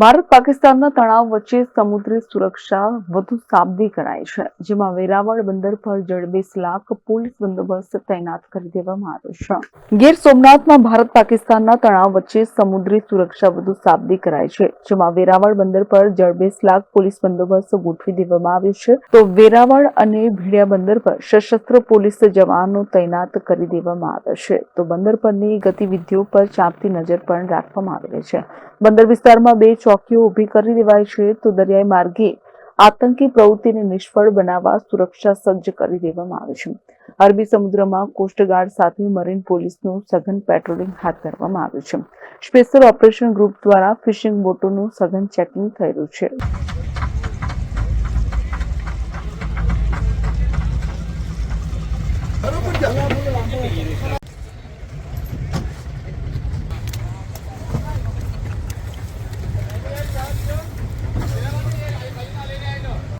ભારત પાકિસ્તાનના તણાવ વચ્ચે સમુદ્રી સુરક્ષા વધુ સાબદી કરાઈ છે, જેમાં વેરાવળ બંદર પર જડબીસ લાખ પોલીસ બંદોબસ્ત તૈનાત કરી દેવામાં આવ્યો છે. ગીર સોમનાથમાં ભારત પાકિસ્તાનના તણાવ વચ્ચે સમુદ્રી સુરક્ષા વધુ સાબદી કરાઈ છે, જેમાં વેરાવળ બંદર પર જડબીસ લાખ પોલીસ બંદોબસ્ત ગોઠવી દેવામાં આવ્યો છે. તો વેરાવળ અને ભીડિયા બંદર પર સશસ્ત્ર પોલીસ જવાનો તૈનાત કરી દેવામાં આવ્યા છે. તો બંદર પરની ગતિવિધિઓ પર ચાંપતી નજર પણ રાખવામાં આવેલી છે. બંદર વિસ્તારમાં બે ચોકીઓ ઊભી કરી દેવાય છે તો દરિયાઈ માર્ગે આતંકી પ્રવૃત્તિને નિષ્ફળ બનાવવા સુરક્ષા સજ્જ કરી દેવામાં આવે છે. અરબી સમુદ્રમાં કોસ્ટગાર્ડ સાથે મરીન પોલીસનું સઘન પેટ્રોલિંગ હાથ ધરવામાં આવ્યું છે. સ્પેશિયલ ઓપરેશન ગ્રુપ દ્વારા ફિશિંગ બોટોનું સઘન ચેકિંગ થયેલું છે.